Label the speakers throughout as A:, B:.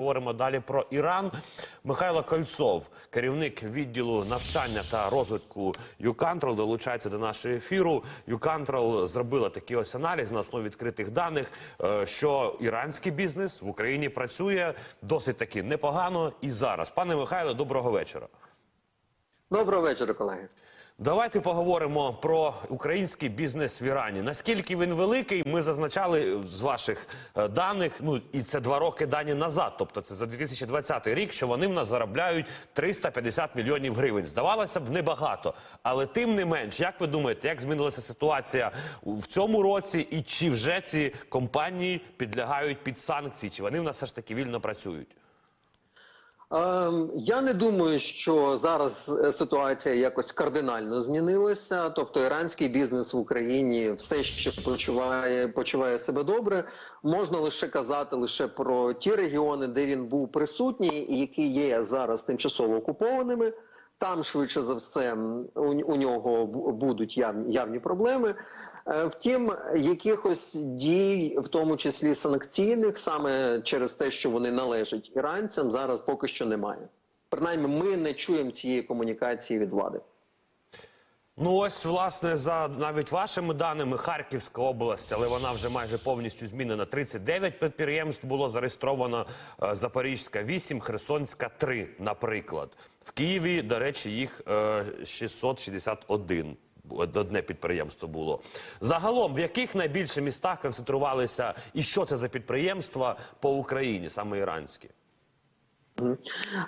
A: Говоримо далі про Іран. Михайло Кольцов, керівник відділу навчання та розвитку ЮКантрол, долучається до нашого ефіру. ЮКантрол зробила такий ось аналіз на основі відкритих даних, е, що іранський бізнес в Україні працює досить таки непогано і зараз. Пане Михайло, доброго вечора.
B: Доброго вечора, колеги.
A: Давайте поговоримо про український бізнес в Ірані. Наскільки він великий, ми зазначали з ваших е, даних. Ну і це два роки дані назад. Тобто, це за 2020 рік, що вони в нас заробляють 350 мільйонів гривень. Здавалося б, небагато, але тим не менш, як ви думаєте, як змінилася ситуація в цьому році, і чи вже ці компанії підлягають під санкції? Чи вони в нас все ж таки вільно працюють?
B: Ем, я не думаю, що зараз е, ситуація якось кардинально змінилася. Тобто, іранський бізнес в Україні все ще почуває почуває себе добре. Можна лише казати лише про ті регіони, де він був присутній, і які є зараз тимчасово окупованими. Там швидше за все у, у нього будуть явні, явні проблеми. Е, Втім, якихось дій, в тому числі санкційних, саме через те, що вони належать іранцям, зараз поки що немає. Принаймні, ми не чуємо цієї комунікації від влади.
A: Ну ось власне за навіть вашими даними Харківська область, але вона вже майже повністю змінена. 39 підприємств було зареєстровано. е, Запорізька 8, Херсонська 3, наприклад. В Києві, до речі, їх е, 661. Одне підприємство було загалом. В яких найбільше містах концентрувалися, і що це за підприємства по Україні, саме іранські?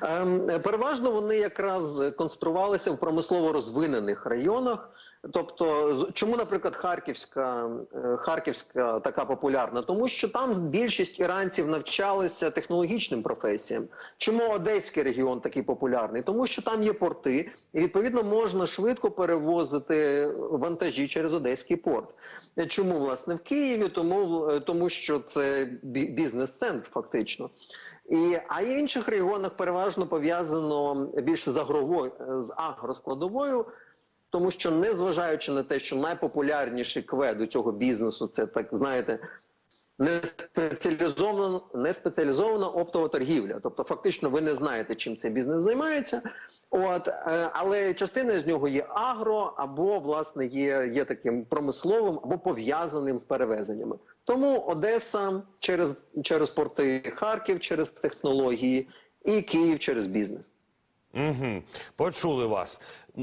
B: Ем, переважно вони якраз концентрувалися в промислово розвинених районах. Тобто, чому, наприклад, Харківська, е, Харківська така популярна? Тому що там більшість іранців навчалися технологічним професіям. Чому Одеський регіон такий популярний? Тому що там є порти, і відповідно можна швидко перевозити вантажі через Одеський порт. Е, Чому власне в Києві? Тому, е, тому що це бізнес-центр, фактично. І, а в інших регіонах переважно пов'язано більше з агровою з агроскладовою, тому що незважаючи на те, що найпопулярніший квед у цього бізнесу, це так знаєте, не спеціалізована, не спеціалізована оптова торгівля. Тобто, фактично, ви не знаєте, чим цей бізнес займається. От е, але частина з нього є агро, або власне є, є таким промисловим, або пов'язаним з перевезеннями. Тому Одеса через, через порти, Харків через технології і Київ через бізнес.
A: Угу. Почули вас.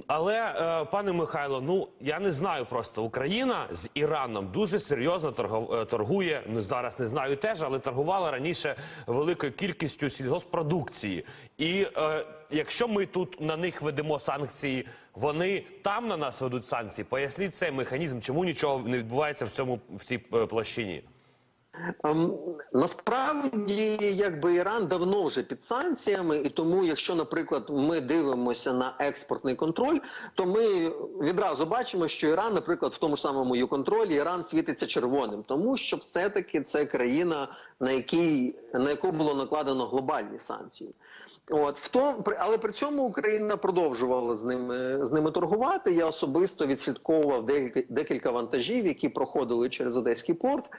A: Але, е, пане Михайло, ну я не знаю просто Україна з Іраном дуже серйозно торгов- е, торгує. Ну зараз не знаю теж, але торгувала раніше великою кількістю сільгоспродукції. І е, якщо ми тут на них ведемо санкції, вони там на нас ведуть санкції. Поясніть цей механізм, чому нічого не відбувається в цьому в цій е, площині.
B: Ем, Насправді, якби Іран давно вже під санкціями, і тому, якщо, наприклад, ми дивимося на експортний контроль, то ми відразу бачимо, що Іран, наприклад, в тому ж самому ЮКонтролі, Іран світиться червоним, тому що все-таки це країна, на якій на яку було накладено глобальні санкції. От в тому, але при цьому Україна продовжувала з ними з ними торгувати. Я особисто відслідковував декілька, декілька вантажів, які проходили через Одеський порт.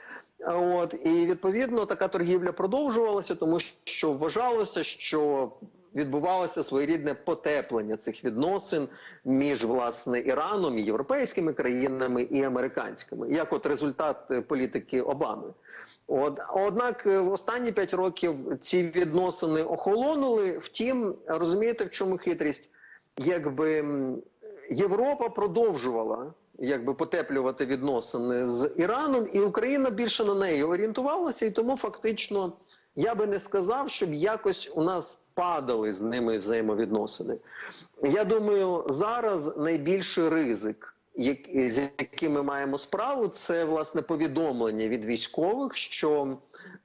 B: От і відповідно така торгівля продовжувалася, тому що вважалося, що відбувалося своєрідне потеплення цих відносин між власне Іраном і європейськими країнами і американськими, як от результат е, політики Обами. От однак е, в останні п'ять років ці відносини охолонули. Втім, розумієте, в чому хитрість? Якби Європа продовжувала якби потеплювати відносини з Іраном, і Україна більше на неї орієнтувалася, і тому фактично я би не сказав, щоб якось у нас падали з ними взаємовідносини. Я думаю, зараз найбільший ризик, як- з яким ми маємо справу, це власне повідомлення від військових, що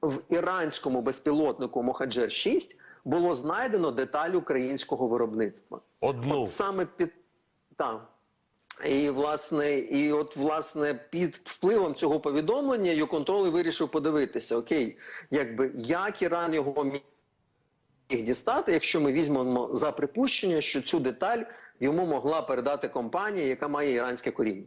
B: в іранському безпілотнику Мохаджер 6 було знайдено деталь українського виробництва.
A: Одну
B: От саме під так. І власне, і от власне під впливом цього повідомлення Юконтрол вирішив подивитися, окей, якби як Іран його міг дістати, якщо ми візьмемо за припущення, що цю деталь йому могла передати компанія, яка має іранське коріння.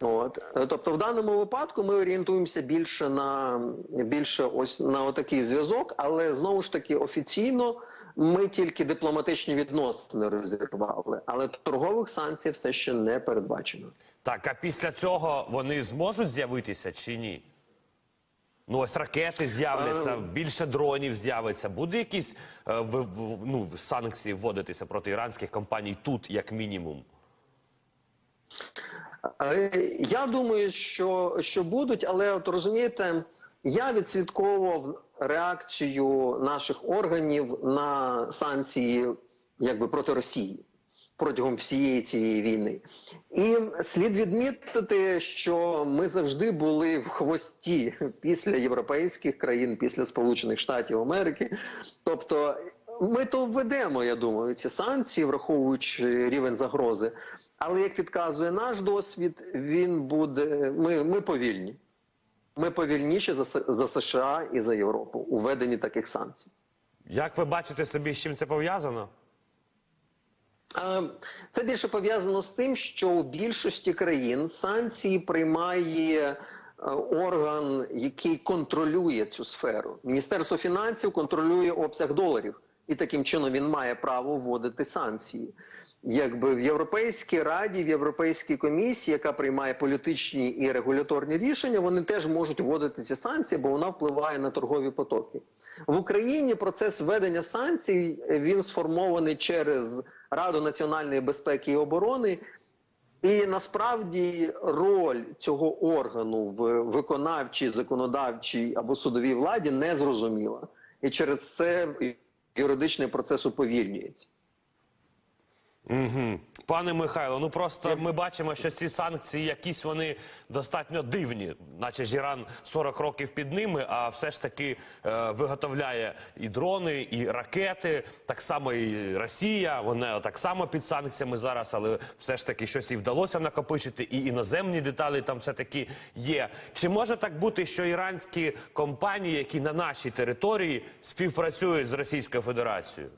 B: От тобто, в даному випадку ми орієнтуємося більше на більше ось на отакий зв'язок, але знову ж таки офіційно ми тільки дипломатичні відносини розірвали, але торгових санкцій все ще не передбачено.
A: Так, а після цього вони зможуть з'явитися чи ні? Ну, ось ракети з'являться, більше дронів з'явиться. Буде якісь е, в- в- ну, санкції вводитися проти іранських компаній тут, як мінімум?
B: Е, Я думаю, що, що будуть, але от розумієте, я відслідковував реакцію наших органів на санкції якби проти Росії протягом всієї цієї війни. І слід відмітити, що ми завжди були в хвості після європейських країн, після Сполучених Штатів Америки. Тобто, ми то введемо, я думаю, ці санкції, враховуючи рівень загрози. Але як підказує наш досвід, він буде. Ми, ми повільні. Ми повільніші за, за США і за Європу у введенні таких санкцій.
A: Як ви бачите собі, з чим це пов'язано?
B: Е, Це більше пов'язано з тим, що у більшості країн санкції приймає е, орган, який контролює цю сферу. Міністерство фінансів контролює обсяг доларів, і таким чином він має право вводити санкції. Якби в Європейській раді, в Європейській комісії, яка приймає політичні і регуляторні рішення, вони теж можуть вводити ці санкції, бо вона впливає на торгові потоки. В Україні процес введення санкцій він сформований через Раду національної безпеки і оборони. І насправді роль цього органу в виконавчій, законодавчій або судовій владі не зрозуміла. І через це юридичний процес уповільнюється.
A: Угу. Пане Михайло, ну просто ми бачимо, що ці санкції якісь вони достатньо дивні, наче ж Іран 40 років під ними, а все ж таки е, виготовляє і дрони, і ракети. Так само і Росія, вона так само під санкціями зараз, але все ж таки щось і вдалося накопичити, і іноземні деталі там все таки є. Чи може так бути, що іранські компанії, які на нашій території співпрацюють з Російською Федерацією?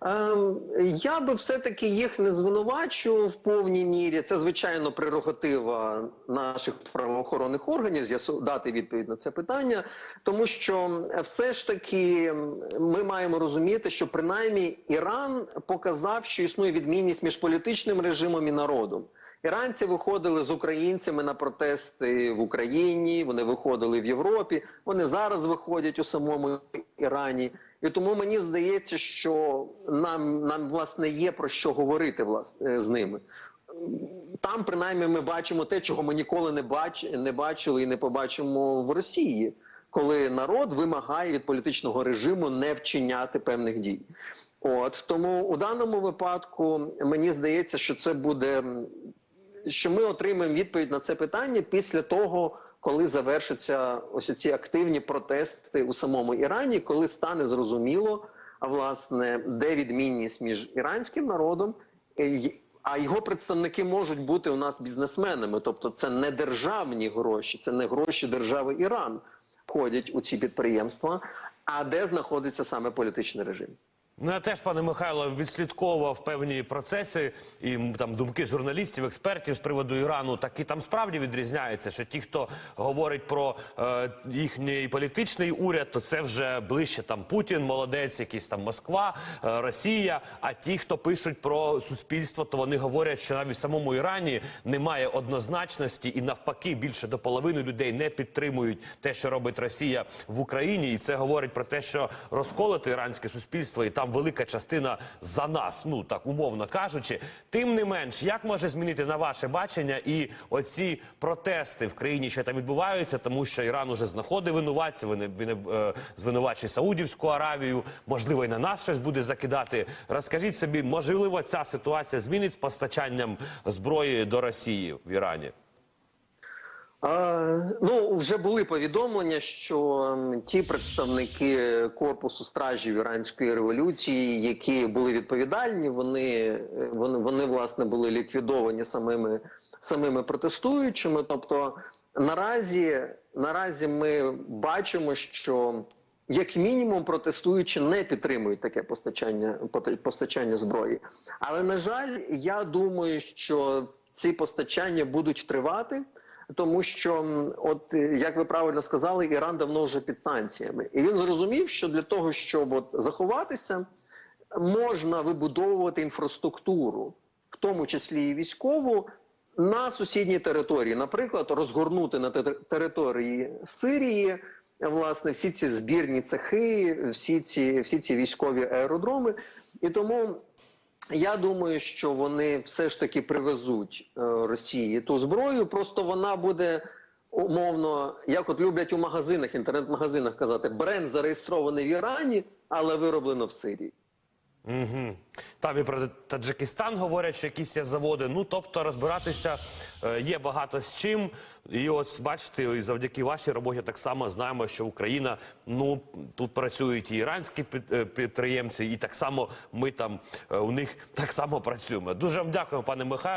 B: Ем, Я би все-таки їх не звинувачував в повній мірі. Це звичайно прерогатива наших правоохоронних органів дати відповідь на це питання, тому що все ж таки ми маємо розуміти, що принаймні Іран показав, що існує відмінність між політичним режимом і народом. Іранці виходили з українцями на протести в Україні. Вони виходили в Європі. Вони зараз виходять у самому Ірані. І тому мені здається, що нам, нам власне є про що говорити власне з ними. Там, принаймні, ми бачимо те, чого ми ніколи не, бач, не бачили і не побачимо в Росії, коли народ вимагає від політичного режиму не вчиняти певних дій. От тому у даному випадку мені здається, що це буде що ми отримаємо відповідь на це питання після того, коли завершаться ось ці активні протести у самому Ірані, коли стане зрозуміло, а власне, де відмінність між іранським народом, а його представники можуть бути у нас бізнесменами, тобто це не державні гроші, це не гроші держави Іран входять у ці підприємства, а де знаходиться саме політичний режим.
A: Ну, я теж, пане Михайло, відслідковував певні процеси і там думки журналістів, експертів з приводу Ірану. Так і там справді відрізняється, що ті, хто говорить про е, їхній політичний уряд, то це вже ближче там Путін, молодець, якийсь там Москва, е, Росія. А ті, хто пишуть про суспільство, то вони говорять, що навіть в самому Ірані немає однозначності, і навпаки, більше до половини людей не підтримують те, що робить Росія в Україні, і це говорить про те, що розколоти іранське суспільство, і там велика частина за нас, ну так умовно кажучи. Тим не менш, як може змінити на ваше бачення і оці протести в країні, що там відбуваються, тому що Іран уже знаходить винуватців, він, він е, звинувачує Саудівську Аравію, можливо, і на нас щось буде закидати. Розкажіть собі, можливо, ця ситуація змінить з постачанням зброї до Росії в Ірані?
B: Ну, вже були повідомлення, що ті представники корпусу стражів іранської революції, які були відповідальні, вони, е, вони, вони власне були ліквідовані самими, самими протестуючими. Тобто, наразі, наразі ми бачимо, що як мінімум протестуючі не підтримують таке постачання, постачання зброї. Але на жаль, я думаю, що ці постачання будуть тривати. Тому що, от е, як ви правильно сказали, Іран давно вже під санкціями, і він зрозумів, що для того, щоб от заховатися, можна вибудовувати інфраструктуру, в тому числі і військову, на сусідній території. Наприклад, розгорнути на тер- території Сирії власне всі ці збірні цехи, всі ці, всі ці військові аеродроми. І тому я думаю, що вони все ж таки привезуть е, Росії ту зброю. Просто вона буде умовно, як от люблять у магазинах, інтернет-магазинах казати, бренд зареєстрований в Ірані, але вироблено в Сирії.
A: Угу. Там і про Таджикистан говорять, що якісь є заводи. Ну тобто розбиратися е, є багато з чим. І от бачите, і завдяки вашій роботі так само знаємо, що Україна ну тут працюють і іранські під- е, підприємці, і так само ми там е, у них так само працюємо. Дуже вам дякуємо, пане Михайло.